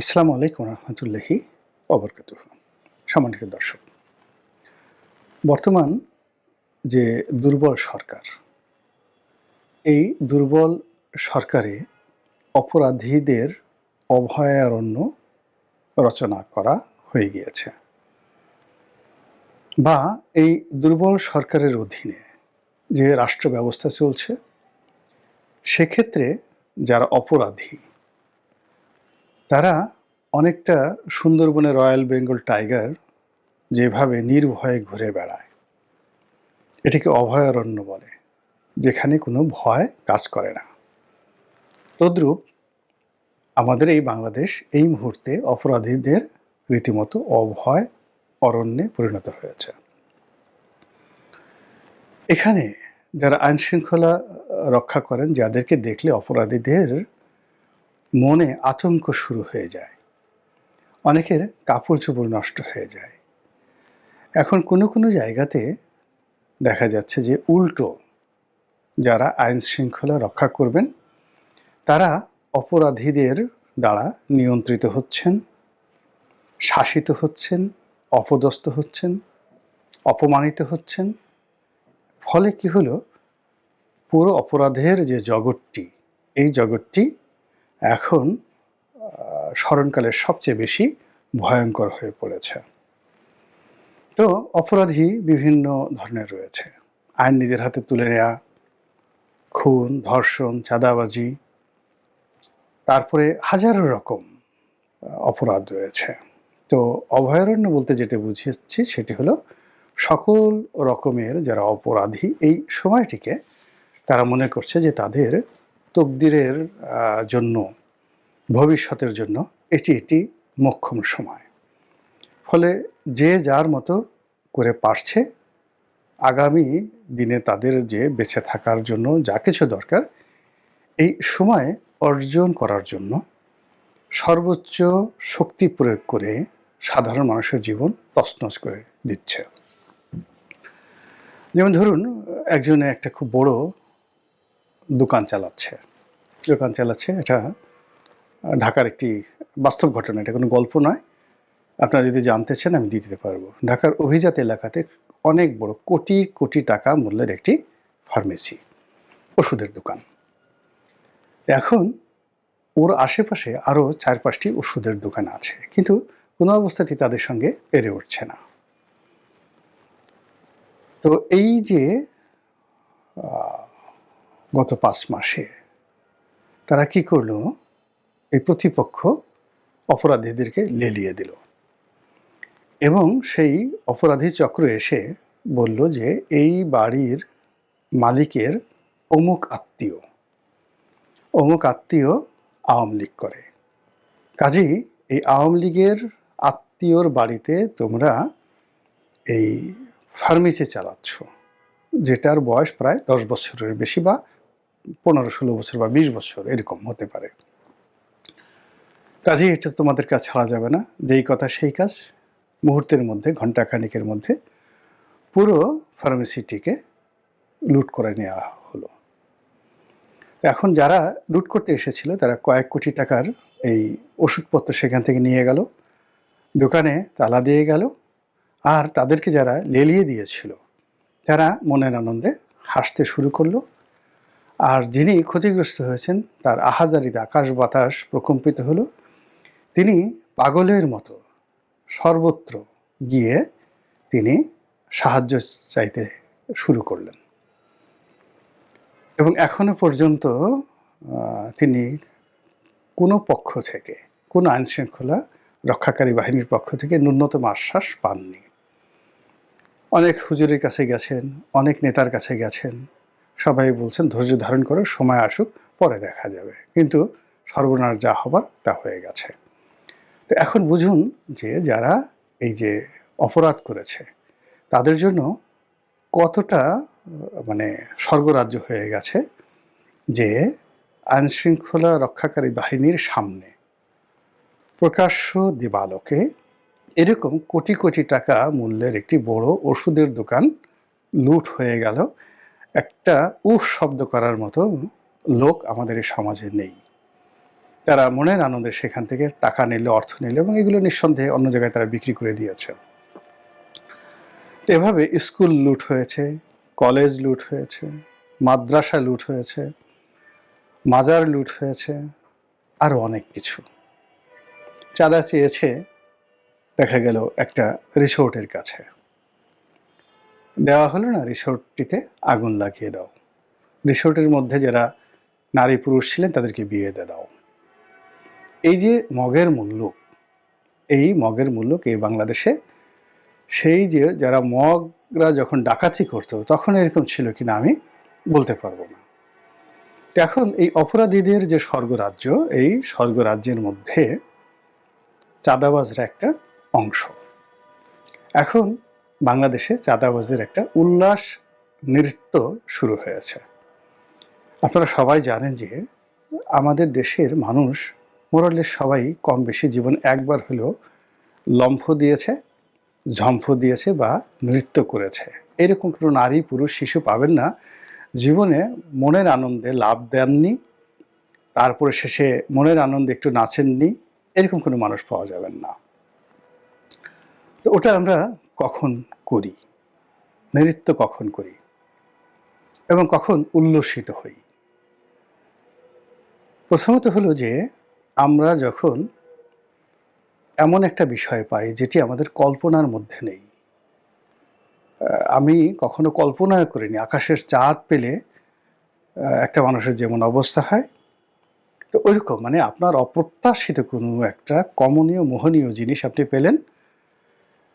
আসসালামু আলাইকুম রহমতুল্লাহি অবরকাত সম্মানিত দর্শক, বর্তমান যে দুর্বল সরকার, এই দুর্বল সরকারে অপরাধীদের অভয়ারণ্য রচনা করা হয়ে গিয়েছে বা এই দুর্বল সরকারের অধীনে যে রাষ্ট্র ব্যবস্থা চলছে, সেক্ষেত্রে যারা অপরাধী তারা অনেকটা সুন্দরবনে রয়্যাল বেঙ্গল টাইগার যেভাবে নির্ভয়ে ঘুরে বেড়ায়। এটিকে অভয়ারণ্য বলে, যেখানে কোনো ভয় কাজ করে না। তদ্রূপ আমাদের এই বাংলাদেশ এই মুহূর্তে অপরাধীদের রীতিমতো অভয় অরণ্যে পরিণত হয়েছে। এখানে যারা আইন শৃঙ্খলা রক্ষা করেন, যাদেরকে দেখলে অপরাধীদের মনে আতঙ্ক শুরু হয়ে যায়। অনেকের কাপড় চোপড় নষ্ট হয়ে যায়। এখন কোনো কোনো জায়গাতে দেখা যাচ্ছে যে উল্টো, যারা আইন শৃঙ্খলা রক্ষা করবেন, তারা অপরাধীদের দ্বারা নিয়ন্ত্রিত হচ্ছেন, শাসিত হচ্ছেন, অপদস্থ হচ্ছেন, অপমানিত হচ্ছেন। ফলে কি হলো? পুরো অপরাধের যে জগৎটি, এই জগৎটি এখন স্মরণকালের সবচেয়ে বেশি ভয়ঙ্কর হয়ে পড়েছে। তো অপরাধী বিভিন্ন ধরনের রয়েছে। আইন নিজের হাতে তুলে নেয়া, খুন, ধর্ষণ, চাঁদাবাজি, তারপরে হাজারো রকম অপরাধ রয়েছে। তো অভয়ারণ্য বলতে যেটা বুঝিয়েছি সেটি হলো, সকল রকমের যারা অপরাধী এই সময়টিকে তারা মনে করছে যে তাদের তকদিরের জন্য, ভবিষ্যতের জন্য এটি একটি মোক্ষম সময়। ফলে যে যার মতো করে পারছে, আগামী দিনে তাদের যে বেঁচে থাকার জন্য যা কিছু দরকার, এই সময় অর্জন করার জন্য সর্বোচ্চ শক্তি প্রয়োগ করে সাধারণ মানুষের জীবন তছনছ করে দিচ্ছে। যেমন ধরুন, একজনে একটা খুব বড় দোকান চালাচ্ছে। দোকান চালাচ্ছে। এটা ঢাকার একটি বাস্তব ঘটনা। এটা কোনো গল্প নয়। আপনারা যদি জানতে চান, আমি দিয়ে দিতে পারব। ঢাকার অভিজাত এলাকাতে অনেক বড় কোটি কোটি টাকা মূল্যের একটি ফার্মেসি, ওষুধের দোকান। এখন ওর আশেপাশে আরও চার পাঁচটি ওষুধের দোকান আছে, কিন্তু কোনো অবস্থাতেই তাদের সঙ্গে পেরে উঠছে না। তো এই যে গত পাঁচ মাসে তারা কি করল? এই প্রতিপক্ষ অপরাধীদেরকে লেলিয়ে দিল। এবং সেই অপরাধী চক্র এসে বলল যে, এই বাড়ির মালিকের অমুক আত্মীয়। অমুক আত্মীয় আওয়ামী লীগ করে। কাজেই এই আওয়ামী লীগের আত্মীয়র বাড়িতে তোমরা এই ফার্মেসি চালাচ্ছ, যেটার বয়স প্রায় দশ বছরের বেশি বা পনেরো ষোলো বছর বা বিশ বছর এরকম হতে পারে। কাজেই এটা তোমাদের কাজ ছাড়া যাবে না। যেই কথা সেই কাজ মুহূর্তের মধ্যে ঘন্টাখানিকের মধ্যে পুরো ফার্মেসিটিকে লুট করে নেওয়া হলো। এখন যারা লুট করতে এসেছিল, তারা কয়েক কোটি টাকার এই ওষুধপত্র সেখান থেকে নিয়ে গেল, দোকানে তালা দিয়ে গেল, আর তাদেরকে যারা লেলিয়ে দিয়েছিল, তারা মনের আনন্দে হাসতে শুরু করল। আর যিনি ক্ষতিগ্রস্ত হয়েছেন, তার আহাজারিতে আকাশ বাতাস প্রকম্পিত হলো। তিনি পাগলের মতো সর্বত্র গিয়ে তিনি সাহায্য চাইতে শুরু করলেন। এবং এখনও পর্যন্ত তিনি কোনো পক্ষ থেকে, কোনো আইন শৃঙ্খলা রক্ষাকারী বাহিনীর পক্ষ থেকে ন্যূনতম আশ্বাস পাননি। অনেক হুজুরের কাছে গেছেন, অনেক নেতার কাছে গেছেন সবাই বলছেন, ধৈর্য ধারণ করো, সময় আসুক, পরে দেখা যাবে। কিন্তু সর্বনাশ যা হবার, তা হয়ে গেছে। তো এখন বুঝুন যে, যারা এই যে অপরাধ করেছে, তাদের জন্য কতটা মানে স্বর্গরাজ্য হয়ে গেছে যে আইন শৃঙ্খলা রক্ষাকারী বাহিনীর সামনে প্রকাশ্য দিবালোকে এরকম কোটি কোটি টাকা মূল্যের একটি বড় ওষুধের দোকান লুট হয়ে গেল একটা উফ শব্দ করার মতো লোক আমাদের এই সমাজে নেই। তারা মনের আনন্দে সেখান থেকে টাকা নিল, অর্থ নিল এবং এগুলো নিঃসন্দেহে অন্য জায়গায় তারা বিক্রি করে দিয়েছে। এভাবে স্কুল লুট হয়েছে, কলেজ লুট হয়েছে, মাদ্রাসা লুট হয়েছে, মাজার লুট হয়েছে আরও অনেক কিছু। চাঁদা চেয়েছে, দেখা গেল একটা রিসোর্টের কাছে। দেওয়া হলো না, রিসোর্টটিতে আগুন লাগিয়ে দাও। রিসোর্টের মধ্যে যারা নারী পুরুষ ছিলেন তাদেরকে বিয়ে দিয়ে দাও। এই যে মগের মূল্য, এই মগের মূল্য এই বাংলাদেশে? সেই যে যারা মগরা যখন ডাকাতি করতো, তখন এরকম ছিল কিনা আমি বলতে পারব না। এখন এই অপরাধীদের যে স্বর্গরাজ্য, এই স্বর্গরাজ্যের মধ্যে চাঁদাবাজরা একটা অংশ। এখন বাংলাদেশে চাঁদাবাজের একটা উল্লাস নৃত্য শুরু হয়েছে। আপনারা সবাই জানেন যে আমাদের দেশের মানুষ মোরালের সবাই কম বেশি জীবন একবার হলেও লম্ফ দিয়েছে, ঝম্ফ দিয়েছে বা নৃত্য করেছে। এরকম কোনো নারী, পুরুষ, শিশু পাবেন না। জীবনে মনের আনন্দে লাভ দেননি, তারপরে শেষে মনের আনন্দে একটু নাচেননি, এরকম কোনো মানুষ পাওয়া যাবেন না। তো ওটা আমরা কখন করি, নৃত্য কখন করি এবং কখন উল্লসিত হই। প্রথমত হলো যে, আমরা যখন এমন একটা বিষয় পাই যেটি আমাদের কল্পনার মধ্যে নেই। আমি কখনো কল্পনা করিনি। আকাশের চাঁদ পেলে একটা মানুষের যেমন অবস্থা হয়, তো ওইরকম। মানে আপনার অপ্রত্যাশিত কোনো একটা কমনীয়, মোহনীয় জিনিস আপনি পেলেন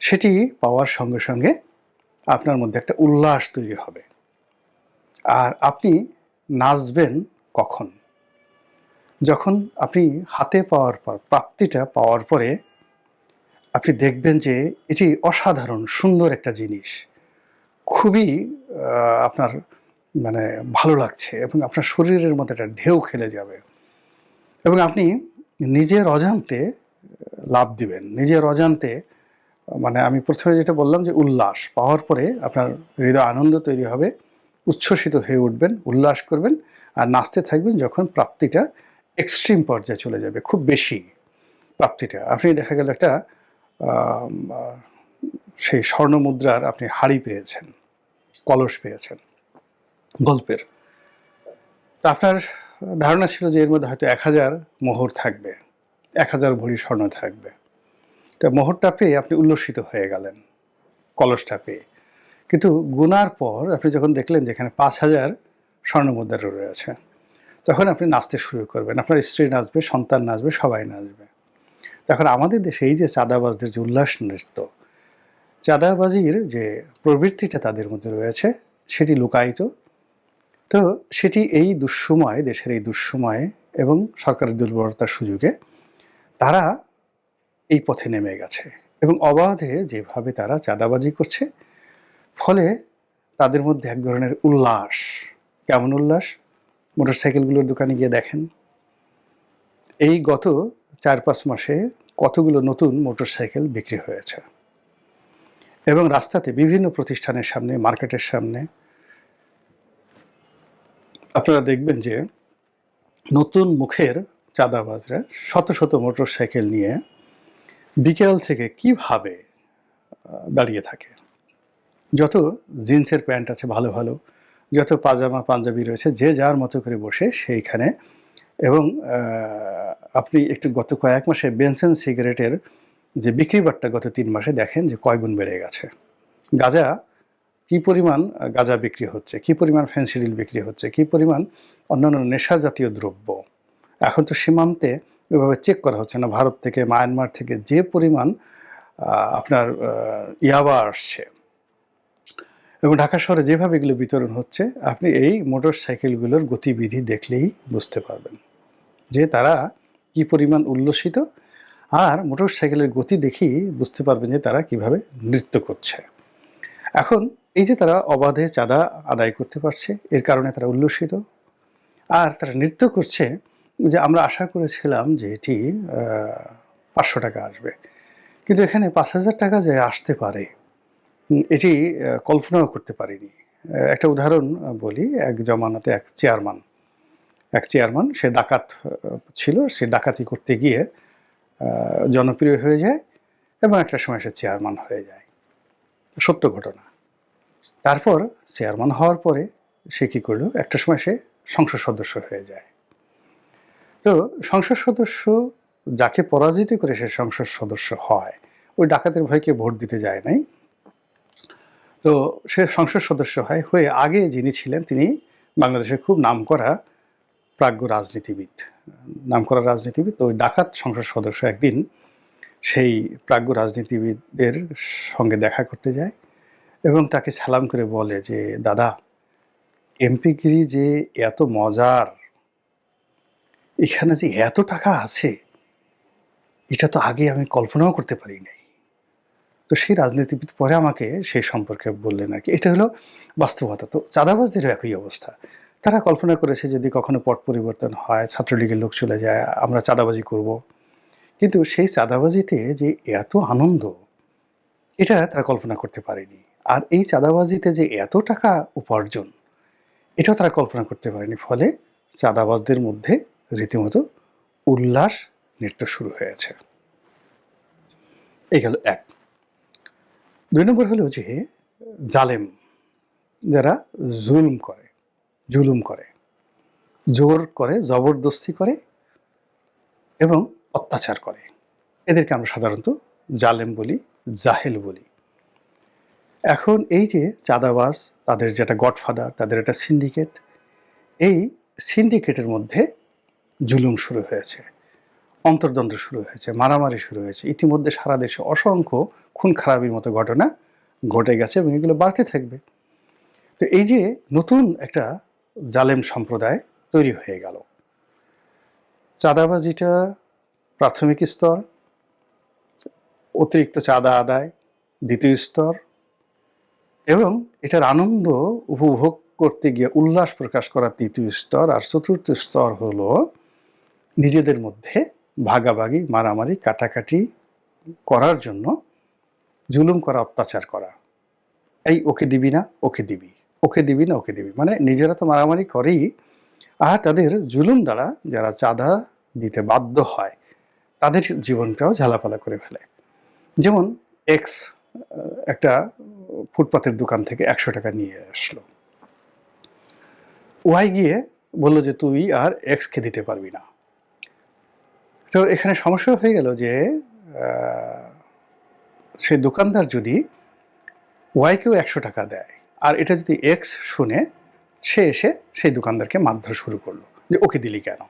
সেটি পাওয়ার সঙ্গে সঙ্গে আপনার মধ্যে একটা উল্লাস তৈরি হবে। আর আপনি নাচবেন কখন? যখন আপনি হাতে পাওয়ার পর, প্রাপ্তিটা পাওয়ার পরে আপনি দেখবেন যে এটি অসাধারণ, সুন্দর একটা জিনিস। খুবই আপনার মানে ভালো লাগছে এবং আপনার শরীরের মধ্যে একটা ঢেউ খেলে যাবে। এবং আপনি নিজের অজান্তে লাভ দিবেন। নিজের অজান্তে মানে আমি প্রথমে যেটা বললাম যে উল্লাস পাওয়ার পরে আপনার হৃদয় আনন্দ তৈরি হবে, উচ্ছ্বসিত হয়ে উঠবেন, উল্লাস করবেন আর নাচতে থাকবেন যখন প্রাপ্তিটা এক্সট্রিম পর্যায়ে চলে যাবে, খুব বেশি প্রাপ্তিটা। আপনি দেখা গেল একটা সেই স্বর্ণ মুদ্রার আপনি হাড়ি পেয়েছেন, কলস পেয়েছেন, গল্পের। তা আপনার ধারণা ছিল যে এর মধ্যে হয়তো এক হাজার মোহর থাকবে, এক হাজার ভরি স্বর্ণ থাকবে। তা মোহরটা পেয়ে আপনি উল্লসিত হয়ে গেলেন, কলসটা পেয়ে। কিন্তু গুনার পর আপনি যখন দেখলেন যে এখানে পাঁচ হাজার স্বর্ণ মুদ্রা রয়েছে, তখন আপনি নাচতে শুরু করবেন। আপনার স্ত্রী নাচবে, সন্তান নাচবে, সবাই নাচবে। তখন আমাদের দেশে এই যে চাঁদাবাজদের যে উল্লাস নৃত্য, চাঁদাবাজির যে প্রবৃত্তিটা তাদের মধ্যে রয়েছে, সেটি লুকায়িত। তো সেটি এই দুঃসময়, দেশের এই দুঃসময়ে এবং সরকারের দুর্বলতার সুযোগে তারা এই পথে নেমে গেছে এবং অবাধে যেভাবে তারা চাঁদাবাজি করছে, ফলে তাদের মধ্যে এক ধরনের উল্লাস। কেমন উল্লাস? মোটরসাইকেলগুলোর দোকানে গিয়ে দেখেন। এই গত চার পাঁচ মাসে কতগুলো নতুন মোটরসাইকেল বিক্রি হয়েছে। এবং রাস্তাতে বিভিন্ন প্রতিষ্ঠানের সামনে, মার্কেটের সামনে আপনারা দেখবেন যে নতুন মুখের চাঁদাবাজরা শত শত মোটরসাইকেল নিয়ে বিকেল থেকে কীভাবে দাঁড়িয়ে থাকে? যত জিন্সের প্যান্ট আছে ভালো ভালো, যত পাজামা, পাঞ্জাবি রয়েছে, যে যার মতো করে বসে সেইখানে। এবং আপনি একটু গত কয়েক মাসে বেনসেন সিগারেটের যে বিক্রি বাট্টা গত তিন মাসে দেখেন যে কয়গুণ বেড়ে গেছে। গাঁজা কি পরিমাণ গাঁজা বিক্রি হচ্ছে, কি পরিমাণ ফেন্সিডিল বিক্রি হচ্ছে, কি পরিমাণ অন্যান্য নেশা জাতীয় দ্রব্য। এখন তো সীমান্তে ওইভাবে চেক করা হচ্ছে না। ভারত থেকে, মায়ানমার থেকে যে পরিমাণ আপনার ইয়াবা আসছে। এবং ঢাকা শহরে যেভাবে এগুলো বিতরণ হচ্ছে, আপনি এই মোটর সাইকেলগুলোর গতিবিধি দেখলেই বুঝতে পারবেন যে তারা কি পরিমাণ উল্লসিত আর মোটর সাইকেলের গতি দেখেই বুঝতে পারবেন যে তারা কীভাবে নৃত্য করছে। এখন এই যে তারা অবাধে চাঁদা আদায় করতে পারছে, এর কারণে তারা উল্লসিত আর তারা নৃত্য করছে যে আমরা আশা করেছিলাম যে এটি পাঁচশো টাকা আসবে। কিন্তু এখানে পাঁচ হাজার টাকা যে আসতে পারে এটি কল্পনাও করতে পারিনি। একটা উদাহরণ বলি, এক জমানাতে এক চেয়ারম্যান এক চেয়ারম্যান, সে ডাকাত ছিল, সে ডাকাতি করতে গিয়ে জনপ্রিয় হয়ে যায় এবং একটা সময় সে চেয়ারম্যান হয়ে যায়। সত্য ঘটনা। তারপর চেয়ারম্যান হওয়ার পরে সে কী করল? একটা সময় সে সংসদ সদস্য হয়ে যায়। তো সংসদ সদস্য যাকে পরাজিত করে সে সংসদ সদস্য হয়, ওই ডাকাতের ভয়কে ভোট দিতে যায় নাই। তো সে সংসদ সদস্য হয়, হয়ে আগে যিনি ছিলেন তিনি বাংলাদেশের খুব নাম করা প্রাজ্ঞ রাজনীতিবিদ। নাম করা রাজনীতিবিদ, তো ওই ডাকাত সংসদ সদস্য একদিন সেই প্রাজ্ঞ রাজনীতিবিদদের সঙ্গে দেখা করতে যায় এবং তাকে সালাম করে বলে যে, দাদা এমপিগিরি যে এত মজার এখানে যে এত টাকা আছে, এটা তো আগে আমি কল্পনাও করতে পারি নাই। তো সেই রাজনীতিবিদ পরে আমাকে সেই সম্পর্কে বললেন আর কি। এটা হলো বাস্তবতা। তো চাঁদাবাজদেরও একই অবস্থা। তারা কল্পনা করেছে যদি কখনো পট পরিবর্তন হয়, ছাত্রলীগের লোক চলে যায়, আমরা চাঁদাবাজি করব। কিন্তু সেই চাঁদাবাজিতে যে এত আনন্দ, এটা তারা কল্পনা করতে পারেনি। আর এই চাঁদাবাজিতে যে এত টাকা উপার্জন, এটাও তারা কল্পনা করতে পারেনি। ফলে চাঁদাবাজদের মধ্যে রীতিমতো উল্লাস নৃত্য শুরু হয়েছে। এই গেল এক। দুই নম্বর হলো যে, জালেম যারা জুলুম করে জুলুম করে, জোর করে, জবরদস্তি করে এবং অত্যাচার করে। এদেরকে আমরা সাধারণত জালেম বলি, জাহেল বলি। এখন এই যে চাঁদাবাজ, তাদের যেটা গডফাদার, তাদের একটা সিন্ডিকেট, এই সিন্ডিকেটের মধ্যে জুলুম শুরু হয়েছে, অন্তর্দ্বন্দ্ব শুরু হয়েছে, মারামারি শুরু হয়েছে। ইতিমধ্যে সারা দেশে অসংখ্য খুন খারাপির মতো ঘটনা ঘটে গেছে এবং এগুলো বাড়তে থাকবে। তো এই যে নতুন একটা জালেম সম্প্রদায় তৈরি হয়ে গেল। চাঁদাবাজিটা প্রাথমিক স্তর, অতিরিক্ত চাঁদা আদায় দ্বিতীয় স্তর এবং এটার আনন্দ উপভোগ করতে গিয়ে উল্লাস প্রকাশ করা তৃতীয় স্তর আর চতুর্থ স্তর হলো নিজেদের মধ্যে ভাগাভাগি, মারামারি, কাটাকাটি করার জন্য জুলুম করা, অত্যাচার করা। এই ওকে দিবি না, ওকে দিবি। ওকে দিবি না, ওকে দিবি। মানে নিজেরা তো মারামারি করেই, আর তাদের জুলুম দ্বারা যারা চাঁদা দিতে বাধ্য হয়, তাদের জীবনটাও ঝালাপালা করে ফেলে। যেমন এক্স একটা ফুটপাতের দোকান থেকে একশো টাকা নিয়ে আসলো। ওয়াই গিয়ে বলল যে, তুই আর এক্সকে দিতে পারবি না। তো এখানে সমস্যা হয়ে গেল যে সেই দোকানদার যদি ওয়াইকেও একশো টাকা দেয়, আর এটা যদি এক্স শুনে সে এসে সেই দোকানদারকে মারধর শুরু করল, যে ওকে দিলি কেন?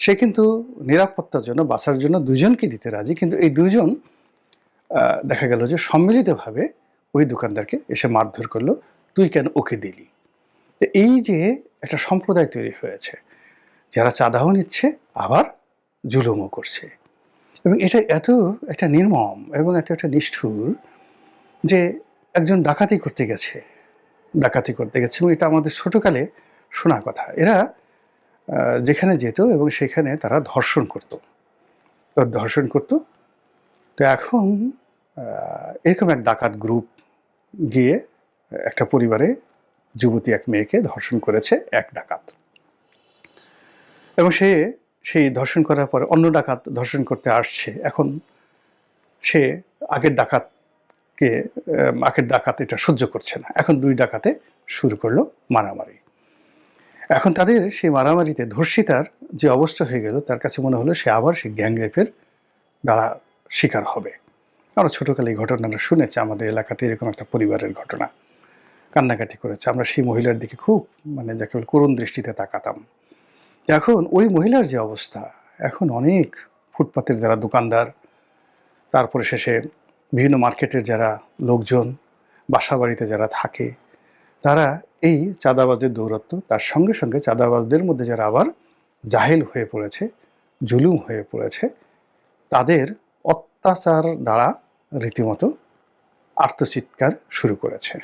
সে কিন্তু নিরাপত্তার জন্য, বাঁচার জন্য দুজনকে দিতে রাজি, কিন্তু এই দুজন দেখা গেল যে সম্মিলিতভাবে ওই দোকানদারকে এসে মারধর করল, তুই কেন ওকে দিলি? এই যে একটা সম্প্রদায় তৈরি হয়েছে, যারা চাঁদাও নিচ্ছে, আবার জুলুমও করছে। এবং এটা এত একটা নির্মম এবং এত একটা নিষ্ঠুর যে একজন ডাকাতি করতে গেছে, ডাকাতি করতে গেছে এবং এটা আমাদের ছোটোকালে শোনা কথা। এরা যেখানে যেত এবং সেখানে তারা ধর্ষণ করত। ধর্ষণ করত। তো এখন এরকম এক ডাকাত গ্রুপ গিয়ে একটা পরিবারে যুবতী এক মেয়েকে ধর্ষণ করেছে এক ডাকাত। এবং সে সেই ধর্ষণ করার পরে অন্য ডাকাত ধর্ষণ করতে আসছে। এখন সে আগের ডাকাতকে আগের ডাকাত এটা সহ্য করছে না। এখন দুই ডাকাতে শুরু করল মারামারি। এখন তাদের সেই মারামারিতে ধর্ষিতার যে অবস্থা হয়ে গেল, তার কাছে মনে হলো সে আবার সেই গ্যাং রেপের দ্বারা শিকার হবে। আমরা ছোটোকালে এই ঘটনাটা শুনেছি, আমাদের এলাকাতে এরকম একটা পরিবারের ঘটনা। কান্নাকাটি করেছে। আমরা সেই মহিলার দিকে খুব মানে যাকে করুণ দৃষ্টিতে তাকাতাম। এখন ওই মহিলার যে অবস্থা, এখন অনেক ফুটপাতের যারা দোকানদার, তারপরে শেষে বিভিন্ন মার্কেটের যারা লোকজন বাসা বাড়িতে যারা থাকে, তারা এই চাঁদাবাজের দৌরত্ব তার সঙ্গে সঙ্গে চাঁদাবাজদের মধ্যে যারা আবার জাহেল হয়ে পড়েছে, জুলুম হয়ে পড়েছে, তাদের অত্যাচার দ্বারা রীতিমতো আর্তচিৎকার শুরু করেছে।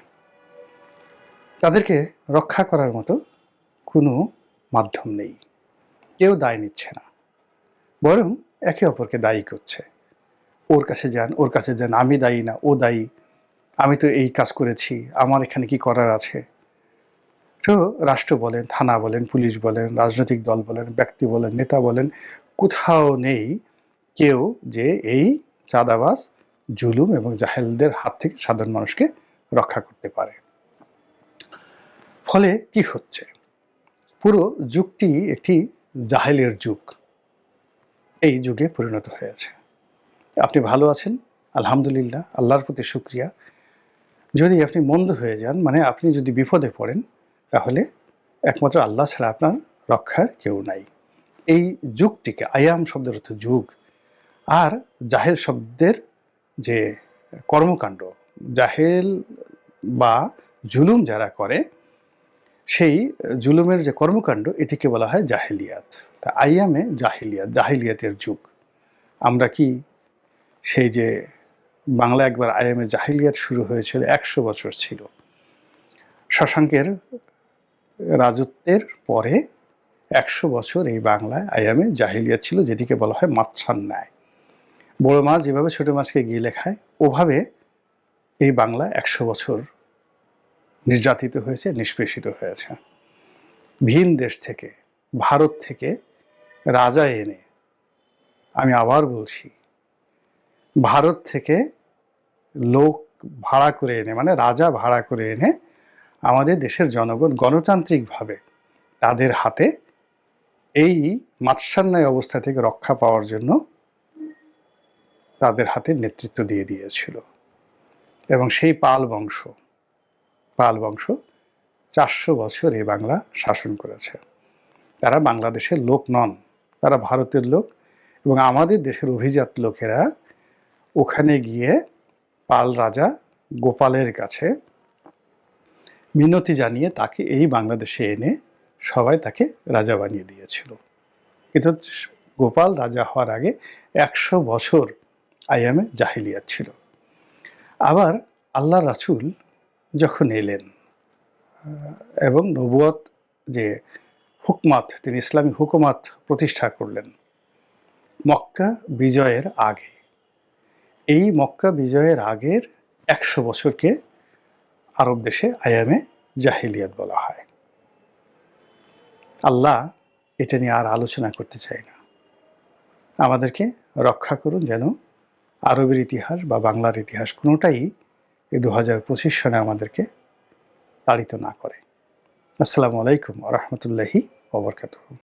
তাদেরকে রক্ষা করার মতো কোনো মাধ্যম নেই। কেউ দায় নিচ্ছে না। বরং একে অপরকে দায়ী করছে। ওর কাছে যান, ওর কাছে যান, আমি দায়ী না, ও দায়ী। আমি তো এই কাজ করেছি, আমার এখানে কি করার আছে? তো রাষ্ট্র বলেন, থানা বলেন, পুলিশ বলেন, রাজনৈতিক দল বলেন, ব্যক্তি বলেন, নেতা বলেন, কোথাও নেই কেউ যে এই চাঁদাবাজ, জুলুম এবং জাহেলদের হাত থেকে সাধারণ মানুষকে রক্ষা করতে পারে। ফলে কি হচ্ছে? পুরো যুগটি একটি জাহেলের যুগ এই যুগে পরিণত হয়েছে। আপনি ভালো আছেন? আলহামদুলিল্লাহ, আল্লাহর প্রতি শুক্রিয়া। যদি আপনি মন্দ হয়ে যান মানে আপনি যদি বিপদে পড়েন, তাহলে একমাত্র আল্লাহ ছাড়া আপনার রক্ষার কেউ নাই। এই যুগটিকে আয়াম শব্দের অর্থ যুগ। আর জাহেল শব্দের যে কর্মকাণ্ড, জাহেল বা জুলুম যারা করে সেই জুলুমের যে কর্মকাণ্ড, এটিকে বলা হয় জাহেলিয়াত। তা আইয়ামে জাহেলিয়াত, জাহেলিয়াতের যুগ। আমরা কি সেই যে বাংলা একবার আইয়ামে জাহেলিয়াত শুরু হয়েছিল, একশো বছর ছিল। শশাঙ্কের রাজত্বের পরে একশো বছর এই বাংলায় আয়ামে জাহিলিয়াত ছিল, যেটিকে বলা হয় মাছান ন্যায় বড় মাছ যেভাবে ছোটো মাছকে গিলে খায় ওভাবে এই বাংলা একশো বছর নির্যাতিত হয়েছে, নিষ্পেষিত হয়েছে। ভিন দেশ থেকে, ভারত থেকে রাজা এনে আমি আবার বলছি, ভারত থেকে লোক ভাড়া করে এনে মানে রাজা ভাড়া করে এনে আমাদের দেশের জনগণ গণতান্ত্রিকভাবে তাদের হাতে এই মাৎসান্যায় অবস্থা থেকে রক্ষা পাওয়ার জন্য তাদের হাতে নেতৃত্ব দিয়ে দিয়েছিল। এবং সেই পাল বংশ পাল বংশ চারশো বছর এই বাংলা শাসন করেছে। তারা বাংলাদেশের লোক নন, তারা ভারতের লোক এবং আমাদের দেশের অভিজাত লোকেরা ওখানে গিয়ে পাল রাজা গোপালের কাছে মিনতি জানিয়ে তাকে এই বাংলাদেশে এনে সবাই তাকে রাজা বানিয়ে দিয়েছিল। কিন্তু গোপাল রাজা হওয়ার আগে একশো বছর আইয়ামে জাহিলিয়াত ছিল। আবার আল্লাহ রাসুল যখন এলেন এবং নবুয়ত যে হুকমাত, তিনি ইসলামী হুকুমাত প্রতিষ্ঠা করলেন, মক্কা বিজয়ের আগে। এই মক্কা বিজয়ের আগের একশো বছরকে আরব দেশে আয়ামে জাহিলিয়াত বলা হয়। আল্লাহ এটা নিয়ে আর আলোচনা করতে চাই না। আমাদেরকে রক্ষা করুন যেন আরবের ইতিহাস বা বাংলার ইতিহাস কোনোটাই এই দু হাজার পঁচিশ সনে আমাদেরকে তাড়িত না করে। আসসালামু আলাইকুম রহমতুল্লাহি ওবরকাত